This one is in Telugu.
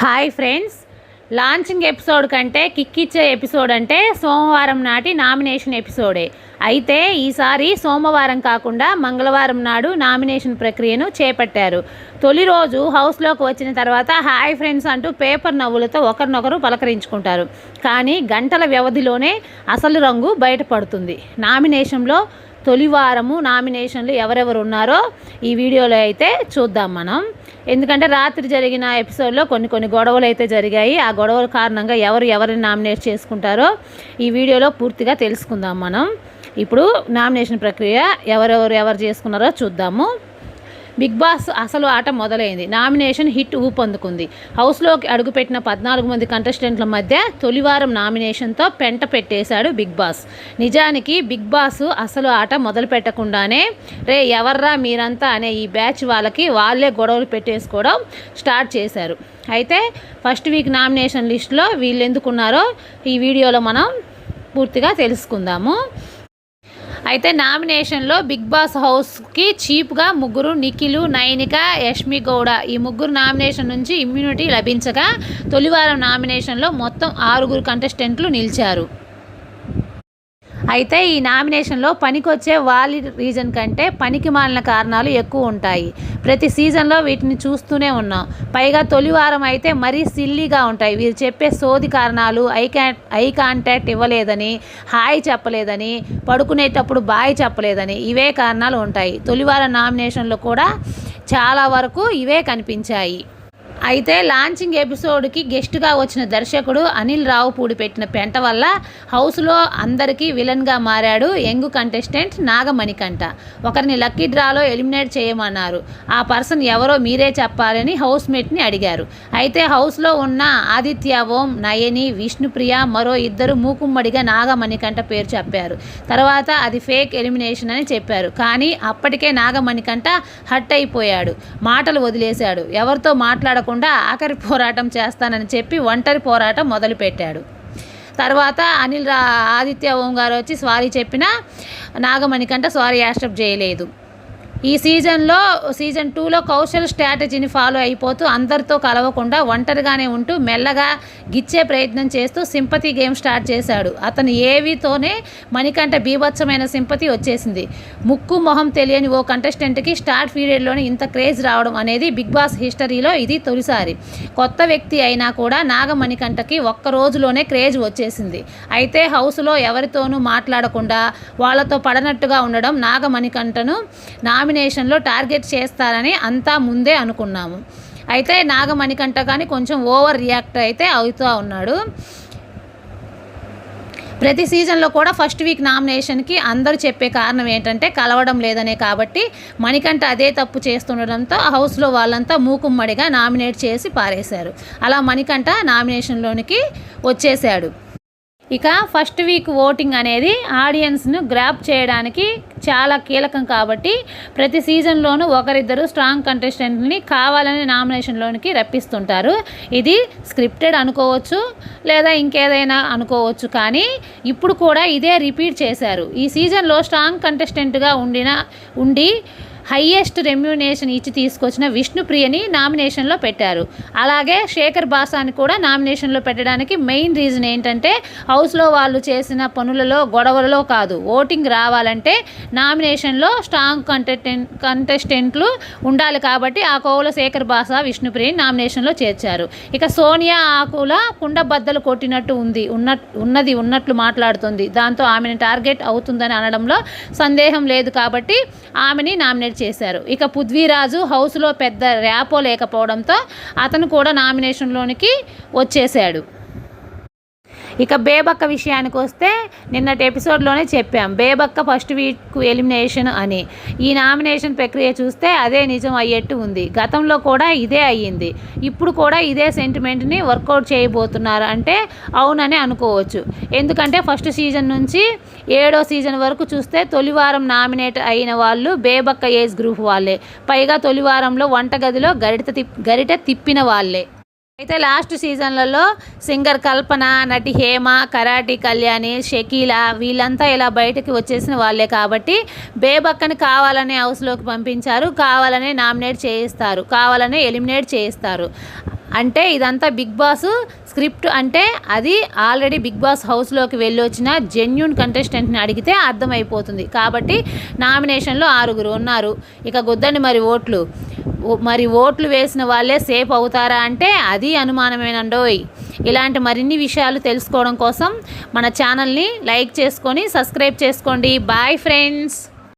Hi friends. లాంచింగ్ ఎపిసోడ్ కంటే కిక్ ఇచ్చే ఎపిసోడ్ అంటే సోమవారం నాటి నామినేషన్ ఎపిసోడే. అయితే ఈసారి సోమవారం కాకుండా మంగళవారం నాడు నామినేషన్ ప్రక్రియను చేపట్టారు. తొలి రోజు హౌస్లోకి వచ్చిన తర్వాత హాయ్ ఫ్రెండ్స్ అంటూ పేపర్ నవ్వులతో ఒకరినొకరు పలకరించుకుంటారు. కానీ గంటల వ్యవధిలోనే అసలు రంగు బయటపడుతుంది. నామినేషన్లో తొలి వారము నామినేషన్లు ఎవరెవరు ఉన్నారో ఈ వీడియోలో అయితే చూద్దాం మనం. ఎందుకంటే రాత్రి జరిగిన ఎపిసోడ్లో కొన్ని కొన్ని గొడవలు అయితే జరిగాయి. ఆ గొడవల కారణంగా ఎవరు ఎవరిని నామినేట్ చేసుకుంటారో ఈ వీడియోలో పూర్తిగా తెలుసుకుందాం మనం. ఇప్పుడు నామినేషన్ ప్రక్రియ ఎవరెవరు ఎవరు చేసుకున్నారో చూద్దాము. బిగ్ బాస్ అసలు ఆట మొదలైంది. నామినేషన్ హిట్ ఊపందుకుంది. హౌస్లోకి అడుగుపెట్టిన పద్నాలుగు మంది కంటెస్టెంట్ల మధ్య తొలివారం నామినేషన్తో పెంట పెట్టేశాడు బిగ్ బాస్. నిజానికి బిగ్ బాస్ అసలు ఆట మొదలు పెట్టకుండానే రే ఎవర్రా మీరంతా? అనే ఈ బ్యాచ్ వాళ్ళకి వాళ్ళే గొడవలు పెట్టేసుకోవడం స్టార్ట్ చేశారు. అయితే ఫస్ట్ వీక్ నామినేషన్ లిస్ట్లో వీళ్ళు ఎందుకున్నారో ఈ వీడియోలో మనం పూర్తిగా తెలుసుకుందాము. అయితే నామినేషన్లో బిగ్ బాస్ హౌస్కి చీప్గా ముగ్గురు నిఖిలు నయనిక యష్మి గౌడ ఈ ముగ్గురు నామినేషన్ నుంచి ఇమ్యూనిటీ లభించగా తొలివారం నామినేషన్లో మొత్తం ఆరుగురు కంటెస్టెంట్లు నిలిచారు. అయితే ఈ నామినేషన్లో పనికొచ్చే వాలి రీజన్ కంటే పనికి మాలిన కారణాలు ఎక్కువ ఉంటాయి. ప్రతి సీజన్లో వీటిని చూస్తూనే ఉన్నాం. పైగా తొలి వారం అయితే మరీ సిల్లీగా ఉంటాయి. వీరు చెప్పే సోది కారణాలు ఐ క్యా ఐ కాంటాక్ట్ ఇవ్వలేదని హాయ్ చెప్పలేదని పడుకునేటప్పుడు బాయ్ చెప్పలేదని ఇవే కారణాలు ఉంటాయి. తొలివారం నామినేషన్లో కూడా చాలా వరకు ఇవే కనిపించాయి. అయితే లాంచింగ్ ఎపిసోడ్కి గెస్ట్గా వచ్చిన దర్శకుడు అనిల్ రావుపూడి పెట్టిన పెంట వల్ల హౌస్లో అందరికీ విలన్గా మారాడు యంగ్ కంటెస్టెంట్ నాగమణికంట ఒకరిని లక్కీ డ్రాలో ఎలిమినేట్ చేయమన్నారు. ఆ పర్సన్ ఎవరో మీరే చెప్పాలని హౌస్ మేట్ని అడిగారు. అయితే హౌస్లో ఉన్న ఆదిత్య ఓం నయని విష్ణుప్రియ మరో ఇద్దరు మూకుమ్మడిగా నాగమణికంట పేరు చెప్పారు. తర్వాత అది ఫేక్ ఎలిమినేషన్ అని చెప్పారు. కానీ అప్పటికే నాగమణికంట హట్ అయిపోయాడు. మాటలు వదిలేశాడు. ఎవరితో మాట్లాడకుండా ఆఖరి పోరాటం చేస్తానని చెప్పి ఒంటరి పోరాటం మొదలుపెట్టాడు. తర్వాత అనిల్ రా ఆదిత్య ఓం గారు వచ్చి సారీ చెప్పినా నాగమణికంట సారీ యాక్సెప్ట్ చేయలేదు. ఈ సీజన్లో సీజన్ టూలో కౌశల్ స్ట్రాటజీని ఫాలో అయిపోతూ అందరితో కలవకుండా ఒంటరిగానే ఉంటూ మెల్లగా గిచ్చే ప్రయత్నం చేస్తూ సింపతి గేమ్ స్టార్ట్ చేశాడు. అతను ఏవితోనే మణికంఠ బీభత్సమైన సింపతి వచ్చేసింది. ముక్కు మొహం తెలియని ఓ కంటెస్టెంట్కి స్టార్ట్ పీరియడ్లోనే ఇంత క్రేజ్ రావడం అనేది బిగ్ బాస్ హిస్టరీలో ఇది తొలిసారి. కొత్త వ్యక్తి అయినా కూడా నాగమణికంఠకి ఒక్క రోజులోనే క్రేజ్ వచ్చేసింది. అయితే హౌస్లో ఎవరితోనూ మాట్లాడకుండా వాళ్ళతో పడనట్టుగా ఉండడం నాగమణికంఠను నామినేషన్లో టార్గెట్ చేస్తారని అంతా ముందే అనుకున్నాము. అయితే నాగమణికంఠ కానీ కొంచెం ఓవర్ రియాక్ట్ అయితే అవుతూ ఉన్నాడు. ప్రతి సీజన్లో కూడా ఫస్ట్ వీక్ నామినేషన్కి అందరూ చెప్పే కారణం ఏంటంటే కలవడం లేదనే కాబట్టి మణికంఠ అదే తప్పు చేస్తుండడంతో హౌస్లో వాళ్ళంతా మూకుమ్మడిగా నామినేట్ చేసి పారేశారు. అలా మణికంఠ నామినేషన్లోనికి వచ్చేసాడు ఇక ఫస్ట్ వీక్ ఓటింగ్ అనేది ఆడియన్స్ను గ్రాప్ చేయడానికి చాలా కీలకం కాబట్టి ప్రతి సీజన్లోనూ ఒకరిద్దరు స్ట్రాంగ్ కంటెస్టెంట్ని కావాలని నామినేషన్లోనికి రప్పిస్తుంటారు. ఇది స్క్రిప్టెడ్ అనుకోవచ్చు లేదా ఇంకేదైనా అనుకోవచ్చు. కానీ ఇప్పుడు కూడా ఇదే రిపీట్ చేశారు. ఈ సీజన్లో స్ట్రాంగ్ కంటెస్టెంట్గా ఉండిన ఉండి హయ్యెస్ట్ రెమ్యునేషన్ ఇచ్చి తీసుకొచ్చిన విష్ణుప్రియని నామినేషన్లో పెట్టారు. అలాగే శేఖర్ బాసాని కూడా నామినేషన్లో పెట్టడానికి మెయిన్ రీజన్ ఏంటంటే హౌస్లో వాళ్ళు చేసిన పనులలో గొడవలలో కాదు. ఓటింగ్ రావాలంటే నామినేషన్లో స్ట్రాంగ్ కంటెస్టెంట్ కంటెస్టెంట్లు ఉండాలి కాబట్టి ఆ కోవుల శేఖర్ బాసా విష్ణుప్రియని నామినేషన్లో చేర్చారు. ఇక సోనియా ఆకుల కుండ బద్దలు కొట్టినట్టు ఉంది. ఉన్న ఉన్నది ఉన్నట్లు మాట్లాడుతుంది. దాంతో ఆమెను టార్గెట్ అవుతుందని అనడంలో సందేహం లేదు కాబట్టి ఆమెని నామినేట్ చేశారు. ఇక పృథ్వీరాజు హౌస్లో పెద్ద ర్యాపో లేకపోవడంతో అతను కూడా నామినేషన్లోనికి వచ్చేశాడు ఇక బేబక్క విషయానికి వస్తే నిన్నటి ఎపిసోడ్లోనే చెప్పాం. బేబక్క ఫస్ట్ వీక్ ఎలిమినేషన్ అని. ఈ నామినేషన్ ప్రక్రియ చూస్తే అదే నిజం అయ్యేట్టు ఉంది. గతంలో కూడా ఇదే అయ్యింది. ఇప్పుడు కూడా ఇదే సెంటిమెంట్ని వర్కౌట్ చేయబోతున్నారు అంటే అవునని అనుకోవచ్చు. ఎందుకంటే ఫస్ట్ సీజన్ నుంచి ఏడో సీజన్ వరకు చూస్తే తొలివారం నామినేట్ అయిన వాళ్ళు బేబక్క ఏజ్ గ్రూప్ వాళ్ళే. పైగా తొలివారంలో వంటగదిలో గరిట తిప్ గరిట తిప్పిన వాళ్ళే. అయితే లాస్ట్ సీజన్లలో సింగర్ కల్పన నటి హేమ కరాటి కళ్యాణి షకీల వీళ్ళంతా ఇలా బయటకి వచ్చేసిన వాళ్ళే కాబట్టి బేబక్కని కావాలనే హౌస్లోకి పంపించారు. కావాలనే నామినేట్ చేయిస్తారు. కావాలనే ఎలిమినేట్ చేయిస్తారు. అంటే ఇదంతా బిగ్ బాస్ స్క్రిప్ట్ అంటే అది ఆల్రెడీ బిగ్ బాస్ హౌస్లోకి వెళ్ళి వచ్చిన జెన్యున్ కంటెస్టెంట్ని అడిగితే అర్థమైపోతుంది. కాబట్టి నామినేషన్లో ఆరుగురు ఉన్నారు. ఇక గుద్దండి మరి ఓట్లు. మరి ఓట్లు వేసిన వాళ్ళే సేఫ్ అవుతారా అంటే అది అనుమానమేనండోయ్. ఇలాంటి మరిన్ని విషయాలు తెలుసుకోవడం కోసం మన ఛానల్ని లైక్ చేసుకొని సబ్స్క్రైబ్ చేసుకోండి. Bye friends.